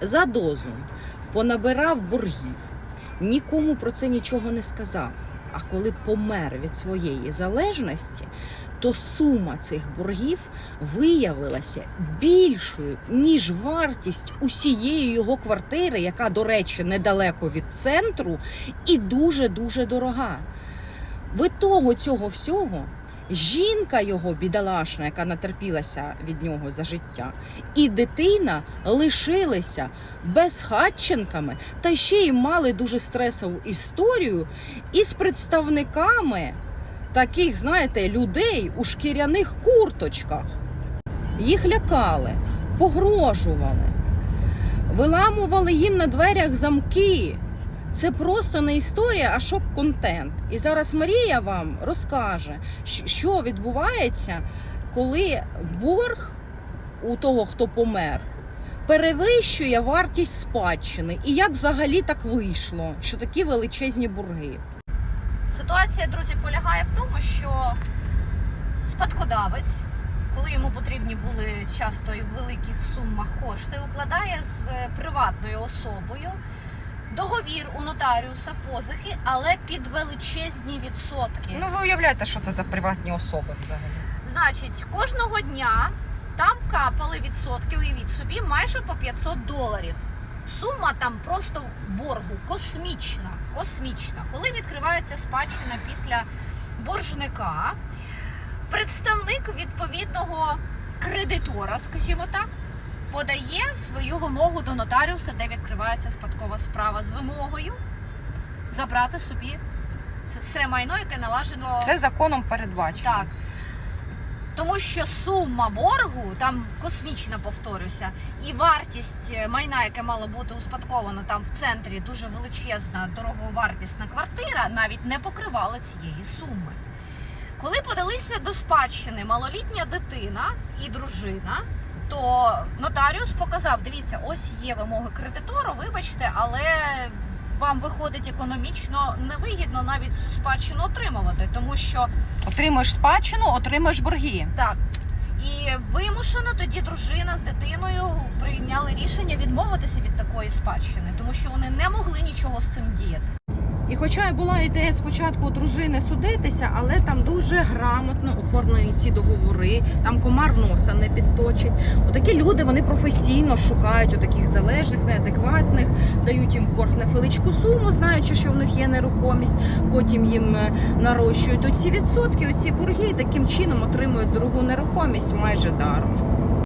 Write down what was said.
за дозу понабирав боргів, нікому про це нічого не сказав. А коли помер від своєї залежності, то сума цих боргів виявилася більшою, ніж вартість усієї його квартири, яка, до речі, недалеко від центру, і дуже-дуже дорога. В того цього всього жінка його бідолашна, яка натерпілася від нього за життя, і дитина лишилися безхатченками, та ще й мали дуже стресову історію із представниками таких, знаєте, людей у шкіряних курточках. Їх лякали, погрожували, виламували їм на дверях замки. Це просто не історія, а шок-контент. І зараз Марія вам розкаже, що відбувається, коли борг у того, хто помер, перевищує вартість спадщини. І як взагалі так вийшло, що такі величезні борги. Ситуація, друзі, полягає в тому, що спадкодавець, коли йому потрібні були часто і в великих сумах кошти, укладає з приватною особою договір у нотаріуса позики, але під величезні відсотки. Ну ви уявляєте, що це за приватні особи взагалі? Значить, кожного дня там капали відсотки, уявіть собі, майже по 500 доларів. Сума там просто боргу космічна. Космічна. Коли відкривається спадщина після боржника, представник відповідного кредитора, скажімо так, подає свою вимогу до нотаріуса, де відкривається спадкова справа з вимогою забрати собі все майно, яке належало Це законом передбачено. так. Тому що сума боргу, там космічна, повторюся, і вартість майна, яке мало бути успадковано там в центрі, дуже величезна, дороговартісна квартира, навіть не покривала цієї суми. Коли подалися до спадщини малолітня дитина і дружина, то нотаріус показав: дивіться, ось є вимоги кредитору, вибачте, але вам виходить економічно невигідно навіть цю спадщину отримувати, тому що Отримаєш спадщину, отримаєш борги. так. І вимушено тоді дружина з дитиною прийняли рішення відмовитися від такої спадщини, тому що вони не могли нічого з цим діяти. І хоча й була ідея спочатку дружини судитися, але там дуже грамотно оформлені ці договори, там комар носа не підточить. Отакі люди вони професійно шукають отаких залежних, неадекватних, дають їм в борг невеличку суму, знаючи, що в них є нерухомість. Потім їм е, нарощують оці відсотки, оці борги, і таким чином отримують дорогу нерухомість майже даром.